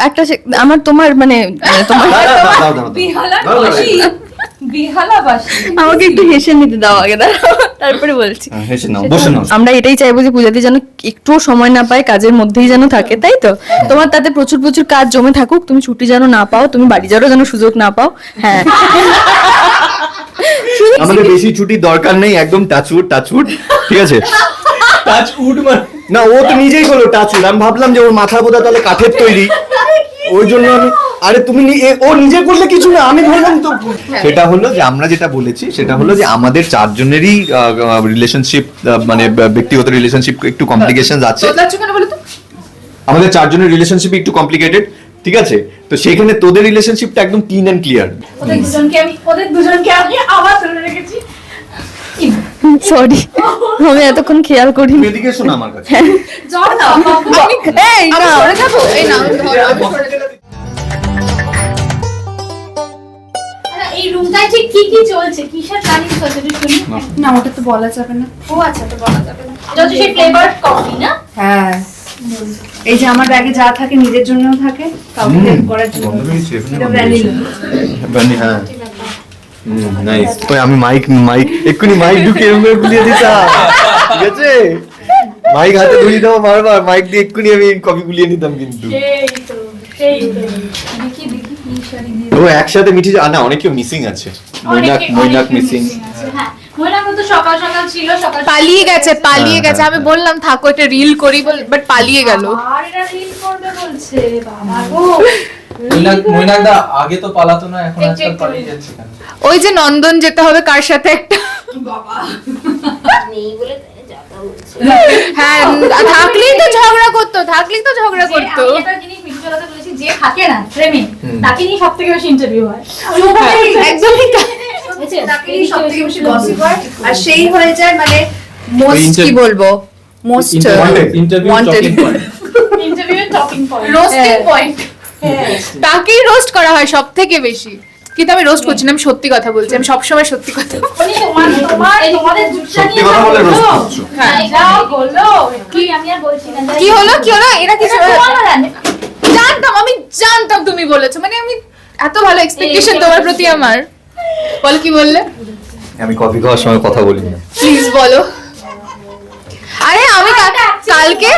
একটা সে- আমার তোমার মানে তোমার আমাকে একটু হেসে নিতে দাও আগে দাঁড়াও। তারপরে বলছি। হ্যাঁ, হেসে নাও বসে নাও। আমরা এটাই চাইব যে পূজাদি যেন একটুও সময় না পায় কাজের মধ্যেই যেন থাকে তাই তো? তোমার তাতে প্রচুর প্রচুর কাজ জমে থাকুক তুমি ছুটি যেন না পাও তুমি বাড়ি যাওয়ারও যেন সুযোগ না পাও হ্যাঁ। আমাদের বেশি ছুটি দরকার নেই একদম টাচউড টাচউড ঠিক আছে? টাচ উড মানে না ও তো নিজেই হলো টাচউড আমি ভাবলাম যে ওর মাথা বোধা তাহলে কাঠের তৈরি। ওই জন্য আমি আরে তুমি নি- ও নিজে করলে কিছু না আমি ধরলাম তো। সেটা হলো যে আমরা যেটা বলেছি সেটা হলো যে আমাদের চারজনেরই রিলেশনশিপ মানে ব্যক্তিগত রিলেশনশিপ একটু কমপ্লিকেশন আছে। আমাদের চারজনের রিলেশনশিপ একটু কমপ্লিকেটেড ঠিক আছে? তো সেখানে তোদের রিলেশনশিপটা একদম ক্লিন অ্যান্ড ক্লিয়ার ওদের দুজনকে আমি ওদের দুজনকে আমি আবার ধরে রেখেছি। সরি আমি এতক্ষণ খেয়াল করিনি। এদিকে এসো আমার কাছে। আমি এই না। এই না এই রুমটায় ঠিক কি কি চলছে? কিসের প্ল্যানিং চলছে শুনি। না। ওটা তো বলা যাবে না। ও আচ্ছা তো বলা যাবে না। হচ্ছে সেই ফ্লেভার কফি না? হ্যাঁ। এই যে আমার ব্যাগে যা থাকে নিজের জন্যও থাকে কাউকে হেল্প করার জন্য। ভ্যানিলা হ্যাঁ। নাইস ওই আমি মাইক মাইক এক্ষুনি মাইক ঢুকে এরকম করে গুলিয়ে দিতাম। ঠিক আছে? মাইক হাতে ধরিয়ে দাও বারবার মাইক দিয়ে এক্ষুনি আমি কপি গুলিয়ে নিতাম কিন্তু। সেই তো সেই তো দেখি দেখি কি শাড়ি দিয়ে ও একসাথে মিঠি না অনেক মিসিং আছে। মৈনাক মৈনাক মিসিং হ্যাঁ। মৈনাক তো সকাল সকাল ছিল সকাল পালিয়ে গেছে পালিয়ে হ্যাঁ, গেছে। আমি হ্যাঁ। বললাম থাকো এটা রিল করি বাট পালিয়ে গেল। আর এরা রিল করবে বলছে বাবা গো। আগে তো পালাতো না এখন আজকাল পালিয়ে যাচ্ছে ওই যে নন্দন যেতে হবে কার সাথে একটা? হ্যাঁ থাকলেই তো ঝগড়া করতো থাকলেই তো ঝগড়া করতো। যে থাকে না প্রেমে তাকে নিয়ে সব থেকে বেশি ইন্টারভিউ হয়। একদমই। তাকেই সব থেকে বেশি গসিপ হয়। আর সেই হয়ে যায় মানে মোস্ট কি বলব? Most interview Wanted. Point interview talking point roasting point তাকেই রোস্ট করা হয় সব থেকে বেশি। কিন্তু আমি রোস্ট করছি না আমি সত্যি কথা বলছি আমি সবসময় সত্যি কথা করছ। হ্যাঁ, যাও বলল কি বলছি কি হলো কি হলো? এরা কিছু। জানতাম আমি জানতাম তুমি বলেছ। মানে আমি এত ভালো এক্সপেকটেশন তোমার প্রতি আমার। বল কি বললে? আমি কফি খাওয়ার সময় কথা বলি। না প্লিজ বলো আরে আমি কালকে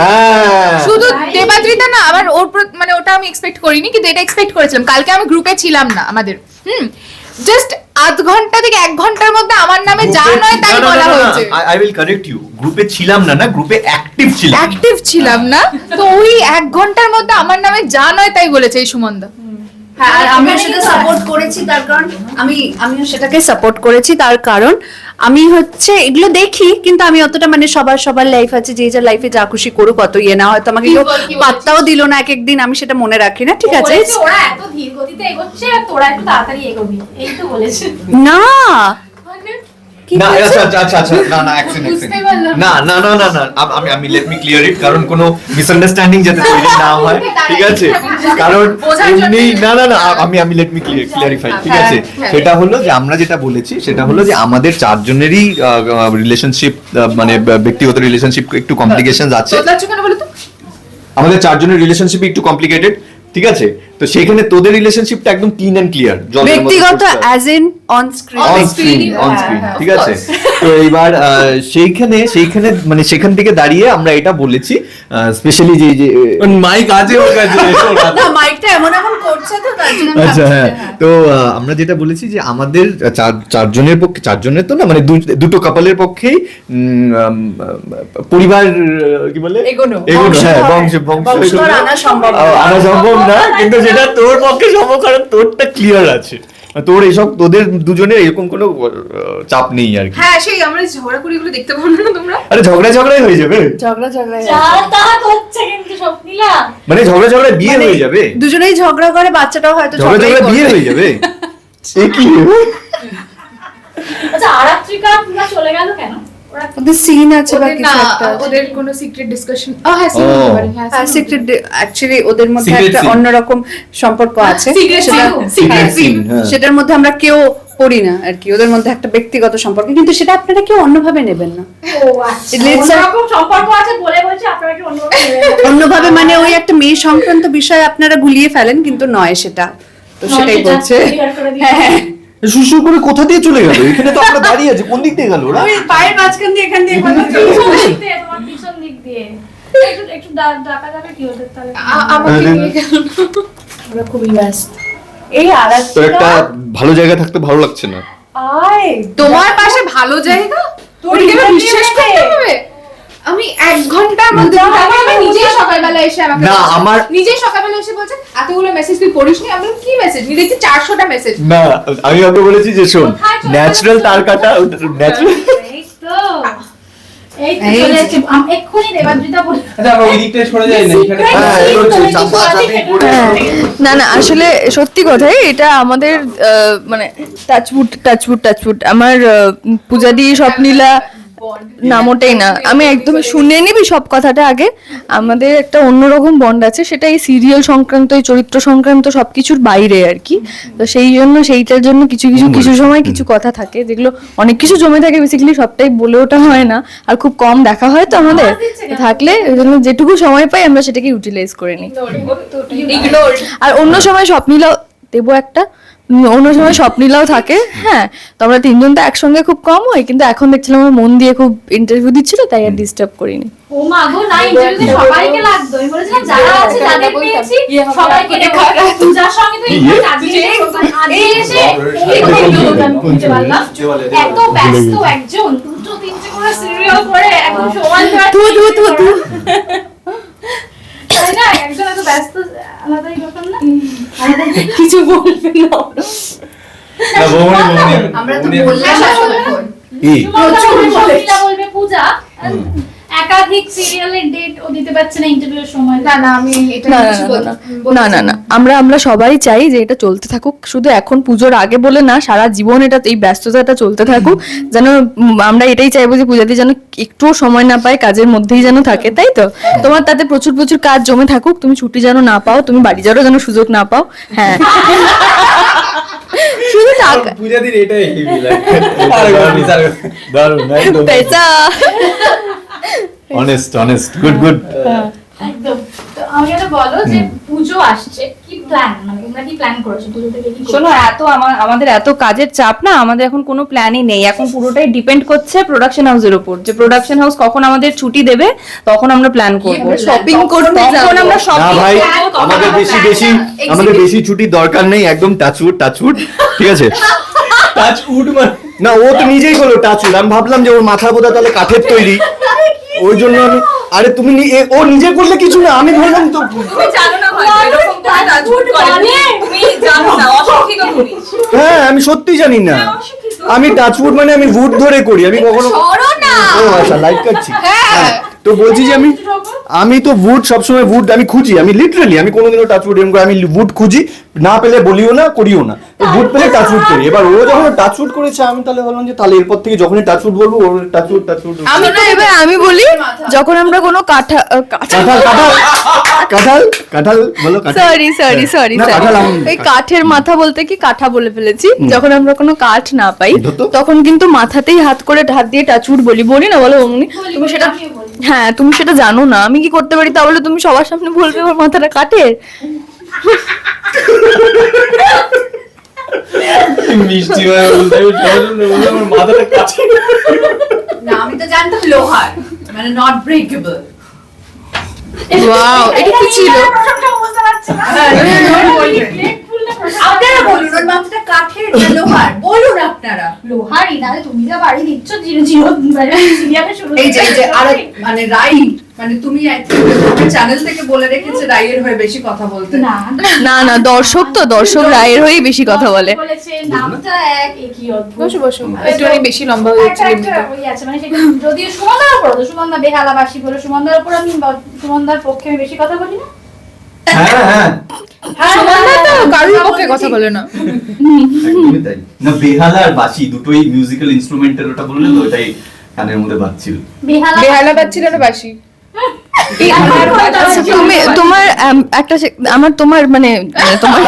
হ্যাঁ। শুধু দেবাদ্রিতা না আমার ওর মানে ওটা আমি এক্সপেক্ট করিনি কিন্তু এটা এক্সপেক্ট করেছিলাম। কালকে আমি গ্রুপে ছিলাম না আমাদের। হুম? জাস্ট আধ ঘণ্টা থেকে এক ঘণ্টার মধ্যে আমার নামে যা নয় তাই বলা হয়েছে। আই উইল কারেক্ট ইউ গ্রুপে ছিলাম না না গ্রুপে অ্যাক্টিভ ছিলাম। অ্যাক্টিভ ছিলাম না। তো ওই এক ঘণ্টার মধ্যে আমার নামে যা নয় তাই বলেছে এই সুমনদা। হ্যাঁ আমিও সেটা সাপোর্ট করেছি তার কারণ আমি আমিও সেটাকে সাপোর্ট করেছি তার কারণ আমি হচ্ছে এগুলো দেখি কিন্তু আমি অতটা মানে সবার সবার লাইফ আছে যে যা লাইফে যা খুশি করুক কত ইয়ে না হয়তো আমাকে কেউ? পাত্তাও দিল না এক একদিন আমি সেটা মনে রাখি না ঠিক আছে? ওরা এত ধীর গতিতে এগোচ্ছে আর তোরা একটু তাড়াতাড়ি এগোবি। এই তো বলেছে। না! না আচ্ছা আচ্ছা আচ্ছা না না না না না না না আমি আমি লেট মি ক্লিয়ার ইট কারণ কোনো মিসআন্ডারস্ট্যান্ডিং যাতে তৈরি না হয় ঠিক আছে? কারণ এমনি না না না আমি আমি লেট মি ক্লিয়ারিফাই ঠিক আছে? সেটা হলো যে আমরা যেটা বলেছি সেটা হলো যে আমাদের চারজনেরই রিলেশনশিপ মানে ব্যক্তিগত রিলেশনশিপ একটু কমপ্লিকেশন আছে। আমাদের চারজনের রিলেশনশিপ একটু কমপ্লিকেটেড ঠিক আছে? তো সেখানে তোদের রিলেশনশিপটা একদম ক্লিন অ্যান্ড ক্লিয়ার ব্যক্তিগত as in on screen on screen on screen ঠিক আছে? তো এইবার সেইখানে সেইখানে মানে সেখান থেকে দাঁড়িয়ে আমরা এটা বলেছি স্পেশালি যে যে মাইক আছে ওর কাছে না। মাইকটা এমন এমন করছে তো তার জন্য আচ্ছা হ্যাঁ। হ্যাঁ। তো আমরা যেটা বলেছি যে আমাদের চার চারজনের পক্ষে চারজনের তো না মানে দুটো কাপালের পক্ষেই উম, পরিবার কি বলে? এগোনো। এগোনো হ্যাঁ বংশ বংশ আনা সম্ভব না। কিন্তু যেটা তোর পক্ষে সম্ভব কারণ তোরটা ক্লিয়ার আছে। তোর এসব তোদের দুজনের এরকম কোনো চাপ নেই আর কি। হ্যাঁ সেই আমরা ঝগড়া করি গুলো দেখতে পাবো না তোমরা। আরে ঝগড়া ঝগড়াই হয়ে যাবে। ঝগড়া ঝগড়া যা তা হচ্ছে কিন্তু স্বপ্নিলা। মানে ঝগড়া ঝগড়া বিয়ে হয়ে যাবে? দুজনেই ঝগড়া করে বাচ্চাটাও হয়তো ঝগড়া ঝগড়া বিয়ে হয়ে যাবে? এ কি? আচ্ছা আরাত্রিকা চলে গেল কেন? ওদের সিন আছে বা কিছু একটা ওদের কোনো সিক্রেট ডিসকাশন ও হ্যাঁ হ্যাঁ, হ্যাঁ সিক্রেট অ্যাকচুয়ালি ওদের মধ্যে একটা অন্যরকম সম্পর্ক আছে। হ্যাঁ, scene, হ্যাঁ। সেটার মধ্যে আমরা কেউ পড়ি না আর কি। ওদের মধ্যে একটা ব্যক্তিগত সম্পর্ক কিন্তু সেটা আপনারা কেউ অন্যভাবে নেবেন না। ও আচ্ছা। It's a- অন্যরকম সম্পর্ক আছে বলে বলছে আপনারা কি অন্যভাবে মানে ওই একটা মেয়ে সংক্রান্ত বিষয় আপনারা গুলিয়ে ফেলেন কিন্তু নয় সেটা। তো সেটাই বলছে। করে। হ্যাঁ হ্যাঁ। শুশু করে কোথা দিয়ে চলে গেল? এখানে তো আমরা দাঁড়িয়ে আছি কোন দিক দিয়ে গেল ওরা? ওই পায়ের মাঝখান দিয়ে এখান দিয়ে এখান দিক দিয়ে, তোমার পিছন দিক দিয়ে। একটু একটু ডাকা যাবে কি ওদের তাহলে? আমাকে ওরা খুবই ব্যস্ত। এই তো একটা ভালো জায়গা থাকতে ভালো লাগছে না। আয়, তোমার পাশে ভালো জায়গা? তোর বিশ্বাস করতে হবে? আমি এক ঘণ্টার মধ্যে এসে আমাকে না, আমার- নিজেই সকালবেলা এসে বলছে এতগুলো মেসেজ তুই পড়িস আমি কি মেসেজ নি দেখছি চারশোটা মেসেজ না আমি ওকে বলেছি যে শোন ন্যাচারাল তার কাটা ন্যাচারাল আচ্ছা না হ্যাঁ। না না আসলে সত্যি কথাই এটা আমাদের আহ, মানে টাচবুট টাচবুট টাচবুট আমার আহ, পূজা দিয়ে স্বপ্নীলা না মোটেই না। আমি একদমই শুনে নিবি সব কথাটা আগে। আমাদের একটা অন্যরকম বন্ড আছে সেটা এই সিরিয়াল সংক্রান্ত এই চরিত্র সংক্রান্ত সবকিছুর বাইরে আর কি। তো সেই জন্য সেইটার জন্য কিছু কিছু কিছু সময় কিছু কথা থাকে যেগুলো অনেক কিছু জমে থাকে বেসিক্যালি সবটাই বলে ওঠা হয় না। আর খুব কম দেখা হয় তো আমাদের। থাকলে ওই জন্য যেটুকু সময় পাই আমরা সেটাকে ইউটিলাইজ করে নিই। আর অন্য সময় স্বপ্নীলাও দেবো একটা। অন্য সময় স্বপ্নীলাও থাকে হ্যাঁ। তো আমরা তিনজন তো একসঙ্গে খুব কম হয় কিন্তু এখন দেখছিলাম আমার মন দিয়ে খুব ইন্টারভিউ দিচ্ছিল তাই আর ডিস্টার্ব করিনি। ও মা গো, না, interview সবাইকে লাগতো। আমি বলেছিলাম, যারা আছে তাদের পেয়েছি, সবাইকে পূজার সঙ্গে তো invite আজকে আজকে এসে এই কথা আমি বুঝতে পারলাম। এত ব্যস্ত একজন দুটো তিনটে করে সিরিয়াল করে একদম সময় ধু, ধু, ধু, ধু। তাই না একজন এত ব্যস্ত আলাদাই ব্যাপার না? আলাদা কিছু বলবে না আমরা তো বললাম পূজা। একাধিক সিরিয়ালের ডেট ও দিতে পারছে না ইন্টারভিউর সময়। না না আমি এটা না না, কিছু না, না, না। না চাই না আমরা আমরা সবাই চাই যে এটা চলতে থাকুক। শুধু এখন পুজোর আগে বলে না সারা জীবন এটা এই ব্যস্ততাটা চলতে থাকুক। যেন আমরা এটাই চাইব যে পূজাদি যেন একটুও সময় না পায় কাজের মধ্যেই যেন থাকে তাই তো? তোমার তাতে প্রচুর প্রচুর কাজ জমে থাকুক। তুমি ছুটি যেন না পাও তুমি বাড়ি যাওয়ারও যেন সুযোগ না পাও। হ্যাঁ। শুধু টাকা পূজাদির এটাই দারুণ পেশা অনেস্ট অনেস্ট গুড গুড একদম। তো বলো যে পুজো আসছে কি প্ল্যান মানে তোমরা কি প্ল্যান করেছ পুজো কি শোনো এত আমার আমাদের এত কাজের চাপ না আমাদের এখন কোনো প্ল্যানই নেই। এখন পুরোটাই ডিপেন্ড করছে প্রোডাকশন হাউসের উপর। যে প্রোডাকশন হাউস কখন আমাদের ছুটি দেবে তখন আমরা প্ল্যান করব। শপিং করতে তখন আমরা না ভাই করব। আমাদের বেশি বেশি আমাদের বেশি ছুটি দরকার নেই একদম টাচউড টাচউড ঠিক আছে? টাচ উড মানে। না ও তো নিজেই হলো টাচউড আমি ভাবলাম যে ওর মাথা বোধা তাহলে কাঠের তৈরি। ওই জন্য আমি আরে তুমি নি- ও নিজে করলে কিছু না আমি ধরলাম তো হ্যাঁ আমি সত্যি জানি না। আমি টাচউড মানে আমি উড ধরে করি আমি কখনো সরো ও আচ্ছা লাইট কাটছি। হ্যাঁ। হ্যাঁ, তো বলছি যে আমি আমি তো উড সবসময় উড আমি খুঁজি আমি লিটারালি আমি কোনোদিনও টাচউড এরকম করে আমি উড খুঁজি না পেলে বলিও না করিও না। তো উড পেলে টাচউড করি। এবার ও যখন টাচউড করেছে আমি তাহলে বললাম যে তাহলে এরপর থেকে যখনই টাচউড বলব ওর টাচউড টাচউড আমি তো এবার আমি বলি যখন আমরা কোনো কাঠা আহ, কাঠা কাঁঠাল কাঁঠাল কাঁঠাল কাঁঠাল বলো কাঁঠাল। সরি সরি সরি না, কাঁঠাল সরি কাঠের মাথা বলতে কি কাঠা বলে ফেলেছি? যখন আমরা কোনো কাঠ না পাই? তখন কিন্তু মাথাতেই হাত করে হাত দিয়ে টাচুট বলি। বলি না বলো অমনি। তুমি সেটা। হ্যাঁ তুমি সেটা জানো না আমি কি করতে পারি তাহলে তুমি সবার সামনে বলবে আমার মাথাটা কাটে মিষ্টি ভাই বলতে আমার মাথাটা কাছে না আমি তো জানতাম লোহার মানে নট ব্রেকেবল ওয়াও এটা কি ছিল প্রশংসা না। না আপনারা বলুন ওর মাথাটা কাঠের না লোহার? বলুন আপনারা। লোহারই নাহলে তুমি যা বাড়ি দিচ্ছ জিরো জিরো সিরিয়ালে শুরু এই যে এই যে আর মানে রাই মানে তুমি চ্যানেল থেকে বলে রেখেছে রাইয়ের হয়ে বেশি কথা বলতে। না। না না দর্শক তো দর্শক রায়ের হয়েই বেশি কথা বলে। বলেছে নামটা এক একই অদ্ভুত। বসো বসো একটুখানি বেশি লম্বা হয়ে একটা যাচ্ছে ওই আছে মানে সেটা যদিও সুমনদার উপর তো সুমনদা বেহালাবাসী বলে সুমনদার উপর আমি সুমনদার পক্ষে আমি বেশি কথা বলি না। হ্যাঁ হ্যাঁ। কারোর পক্ষে কথা বলে না। না বেহালা আর বাঁশি দুটোই মিউজিক্যাল ইনস্ট্রুমেন্টের ওটা বললে তো ওটাই কানের মধ্যে বাজছিল। বেহালা বেহালা পাচ্ছিল না বাসি তুমি তোমার একটা সে- আমার তোমার মানে মানে তোমার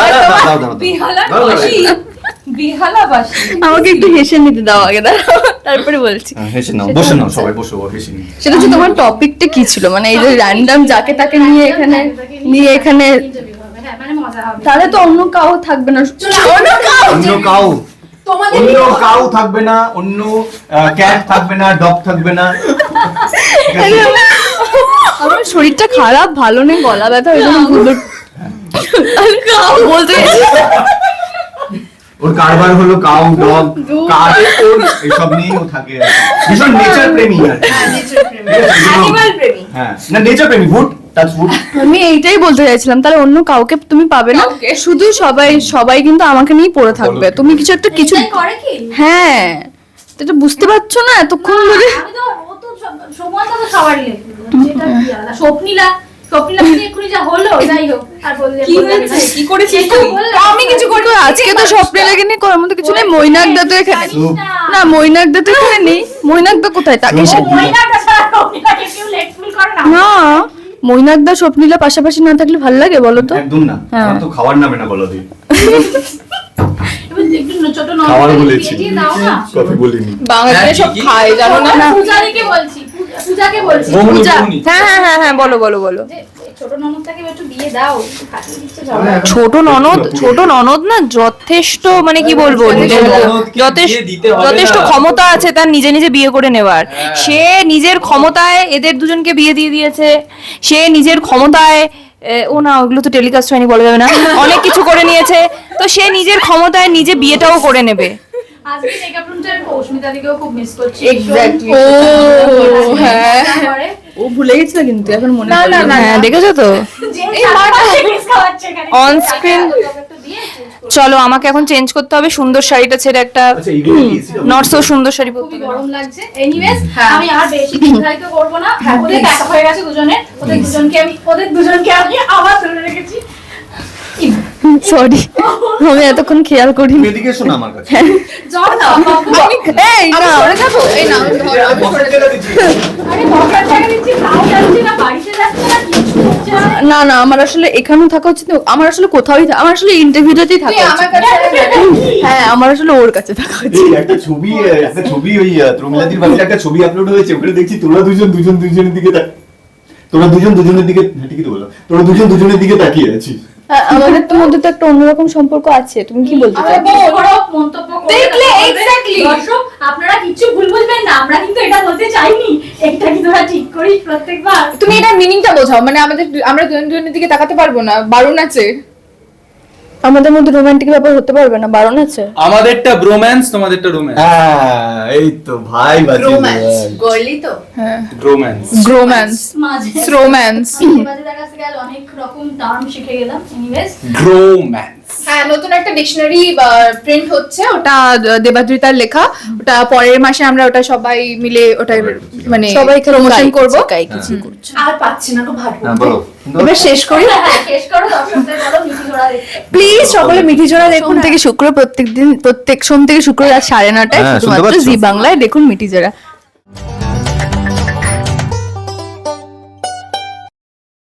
আমাকে একটু হেসে নিতে দাও আগে দাঁড়াও তারপরে বলছি। হ্যাঁ, হেসে নাও বসে নাও সবাই বসে হেসে নিও। সেটা হচ্ছে তোমার টপিকটা কি ছিল? মানে এই যে র্যান্ডম যাকে তাকে নিয়ে এখানে নিয়ে এখানে হ্যাঁ মানে মজা হবে। তাহলে তো অন্য কাউ থাকবে না। অন্য কাউ! অন্য কাউ। অন্য কাউ থাকবে না অন্য ক্যাট থাকবে না ডগ থাকবে না। আমার শরীরটা খারাপ ভালো নেই গলা ব্যথা ওই জন্য বলতে গেছি। ওর কারবার হলো কাউ ডগ কার ওর এসব নিয়েই ও থাকে ভীষণ নেচার প্রেমী আর? অ্যানিমাল প্রেমী। হ্যাঁ না নেচার প্রেমী উড আমি এইটাই বলতে চাইছিলাম তাহলে অন্য কাউকে তুমি পাবে না? শুধু সবাই সবাই কিন্তু আমাকে নিয়েই পড়ে থাকবে। তুমি কিছু একটা কিছু এটাই করে কি? হ্যাঁ এটা বুঝতে পারছ না? এতক্ষণ ধরে সময় তো সবারই লেগে যেটা কি আলাদা? স্বপ্নীলা। আমি কিছু করি আজকে তো করার মতো কিছু নেই? মৈনাক তো এখানে। না। তো এখানে নেই। কোথায়? তাকে ও, সে- মহিলাটা ছাড়া স্বপ্নীলাকে কেউ লেট ফুল করে না। না মৈনাক স্বপ্নীলা পাশাপাশি না থাকলে ভালো লাগে বলো তো? একদম না। হ্যাঁ। তো খাওয়ার নামে না বলো বলেছি। কফি বলিনি। বাঙালিরা হ্যাঁ, সব খায় জানো না? না পূজারিকে বলছি। পূজাকে বলছি। পূজা। হ্যাঁ হ্যাঁ হ্যাঁ হ্যাঁ বলো বলো বলো। যে ছোট ননদটাকে একটু দাও ছোট ননদ ছোট ননদ না যথেষ্ট মানে কি বলব যথেষ্ট যথেষ্ট ক্ষমতা আছে তার নিজে নিজে বিয়ে করে নেওয়ার। হ্যাঁ। সে নিজের ক্ষমতায় এদের দুজনকে বিয়ে দিয়ে দিয়েছে। সে নিজের ক্ষমতায় ও না ওগুলো তো টেলিকাস্ট হয়নি বলা যাবে না। অনেক কিছু করে নিয়েছে। তো সে নিজের ক্ষমতায় নিজে বিয়েটাও করে নেবে। আজকে মেকআপ রুমটার অস্মিতা দিকেও খুব মিস করছি Exactly. ও হ্যাঁ। ও ভুলে গেছিল কিন্তু এখন মনে না, না, না, হ্যাঁ দেখেছ তো? change করো। চলো আমাকে এখন চেঞ্জ করতে হবে। সুন্দর শাড়িটা ছেড়ে একটা আচ্ছা নট সো সুন্দর শাড়ি পরতে গরম লাগছে। এনিওয়েজ হ্যাঁ। আমি আর বেশি দীর্ঘায়িত করব না। ওদের দেখা হয়ে গেছে দুজনের। ওদের দুজনকে আমি ওদের দুজনকে আমি আবার ধরে রেখেছি। সরি আমি এতক্ষণ খেয়াল করিনি। এদিকে আমার কাছে। না এই না সরে যাব। এই না ধর আমি সরে আরে বকার দিচ্ছি তাও যাচ্ছে না বাড়িতে যাচ্ছে না কিছু হচ্ছে না। না আমার আসলে এখানেও থাকা উচিত না। আমার আসলে কোথাওই আমার আসলে ইন্টারভিউতেই তুই থাকা হ্যাঁ আমার আসলে ওর কাছে থাকা উচিত। একটা ছবি একটা ছবি ওই প্রমিলাদির বাড়িতে একটা ছবি আপলোড হয়েছে ওখানে দেখছি তোরা দুজন দুজন দুজনের দিকে তাক- তোরা দুজন দুজনের দিকে হ্যাঁ, ঠিকই তো বললাম। তোরা দুজন দুজনের দিকে তাকিয়ে আছিস। হ্যাঁ, আমাদের তো মধ্যে তো একটা অন্যরকম সম্পর্ক আছে তুমি কি বলতে। দেখলে, এক্স্যাক্টলি দর্শক আপনারা কিছু ভুল বুঝবেন না আমরা কিন্তু এটা বলতে চাইনি। এটা কি তোরা ঠিক করিস প্রত্যেকবার? তুমি এটা মিনিংটা বোঝাও মানে আমাদের আমরা দুজন দুজনের দিকে তাকাতে পারব না বারণ আছে। আমাদের মধ্যে রোমান্টিক ব্যাপার হতে পারবে না বারণ আছে? আমাদেরটা ব্রোম্যান্স তোমাদেরটা রোম্যান্স হ্যাঁ এই তো ভাই বাজি গার্লি তো। হ্যাঁ। রোম্যান্স গ্রোম্যান্স মাঝে। রোম্যান্স মাঝে কাছ থেকে অনেক রকম টার্ম শিখে গেলাম এনিওয়েজ গ্রোম্যান্স হ্যাঁ নতুন একটা ডিকশনারি প্রিন্ট হচ্ছে ওটা দেবাদ্রিতার লেখা। ওটা পরের মাসে আমরা ওটা সবাই মিলে ওটা মানে সবাই প্রমোশন করব। আর পাচ্ছি না ভালো বলো। এবার শেষ করি? হ্যাঁ দেখতে প্লিজ সকলে মিঠি জোড়া দেখুন। থেকে শুক্র প্রত্যেক দিন প্রত্যেক সোম থেকে শুক্র রাত সাড়ে নটায় হ্যাঁ, শুধুমাত্র জি বাংলায় দেখুন মিঠি জোড়া